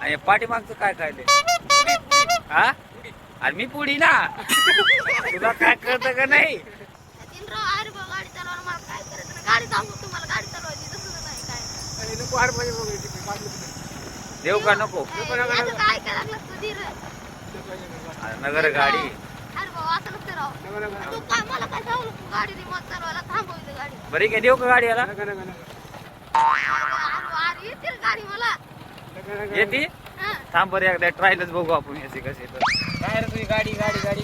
आणि पाठीमागचं काय खायले? हा? आणि मी पुढी ना. तुला काय कळतं का नाही? अरे. देऊ का नको? अरे नगर गाडी. अरे बाबा असं नसतं राव. नका, नका, तू काय मला काय सांगू नको. गाडी रिमोट चालवायला थांबवली गाडी. बरी काय देऊ का गाडी याला. अरे अरे गाडी मला. येते? थांब बरं एकदा ट्रायलच बघू आपण याची कशी तर काय रे तुझी गाडी गाडी गाडी?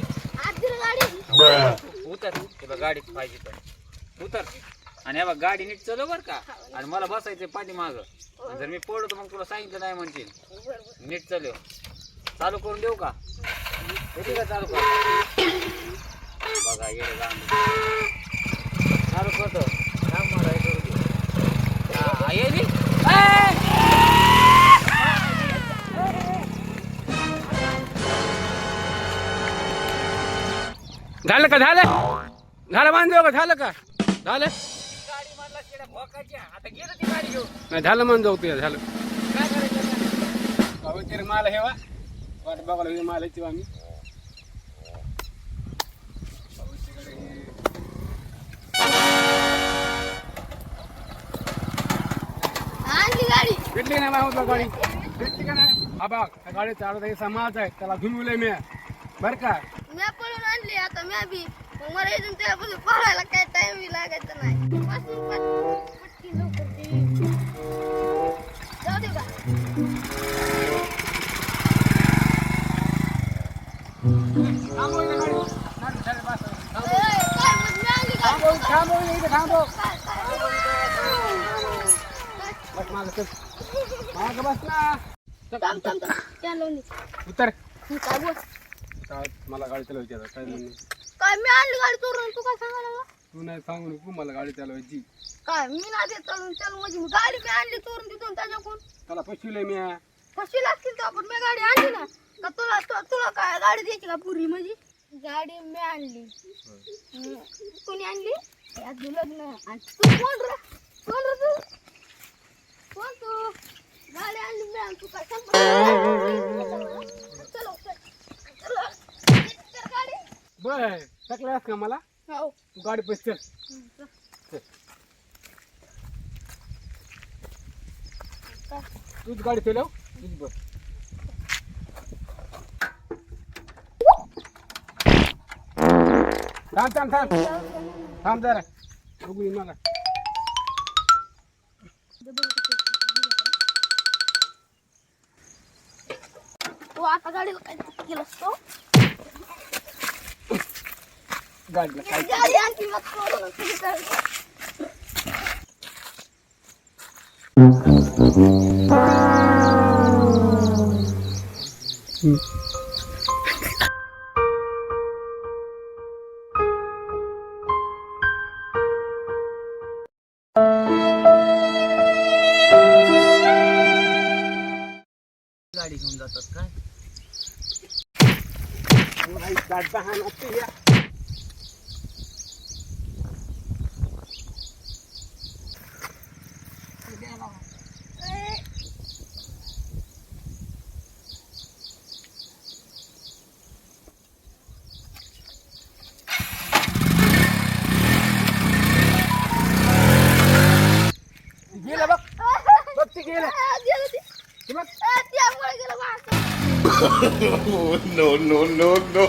उतर. तुला गाडी पाहिजे तर उतर. आणि हे बघ गाडी नीट चालव बर का. आणि मला बसायचं पाठी माग जर मी पडलो तर मग तुला सांगितलं नाही म्हणशील. नीट चालव. चालू करून देऊ का? येते का चालू कर बघा येडे. चालू करतो. थांब मला हे झालं का झालं? झालं बांधलं का झालं का? झालं? नाही झालं जाऊ तुझ्या झालं. तरी माल हे वा. वाट बघायला हे माल येते आम्ही. भेटली का नाही माझ्या गाडी? भेटली का नाही? हा बघ त्या गाडी आहे समाज आहे त्याला धुनवलंय मी. बर का? आणली आता मी बी मग मला इथून त्यापासून पळायला काय टाइम बी लागायचा नाही. पासून पट- पटकी लवकर ती. जाऊ दे का ए, काय मग मी आणली गाडी. थांबव थांबव. इथे थांबव काय- काय- बस माग चल माग बस ना चल, थांब थांब थांब. त्या लोणी उतर. मी काय बोल मला गाडी चालवायची आता काय म्हणणे? काय मी आणली गाडी चोरून तू काय सांगायला लागला? तू नाही सांगू नको मला गाडी चालवायची. काय मी ना देत चालून चालू म्हणजे मी गाडी मी आणली चोरून तिथून त्याच्याकडून. त्याला फसविलंय मी. कशी लागतील तर आपण मी गाडी आणली ना. का तुला तु- तुला काय गाडी द्यायची का पुरी म्हणजे? गाडी मी आणली. हम्म. कोणी आणली? यात लग्न आणि तू कोण रे? कोण रे तू? कोण तू? गाडी आणली मी आणि तू काय संपर्क चलो चल. चलो चल गाडी बर टाकलास का मला? हो. तू गाडी पैसे चल. तूच गाडी चालव तूच बस. थांब थांब थांब. थांब जरा. बघू मला. तू आता गाडीला काय केलंस तो? गाडीला काय? गाडी घेऊन जातात काय? No, no, no, no.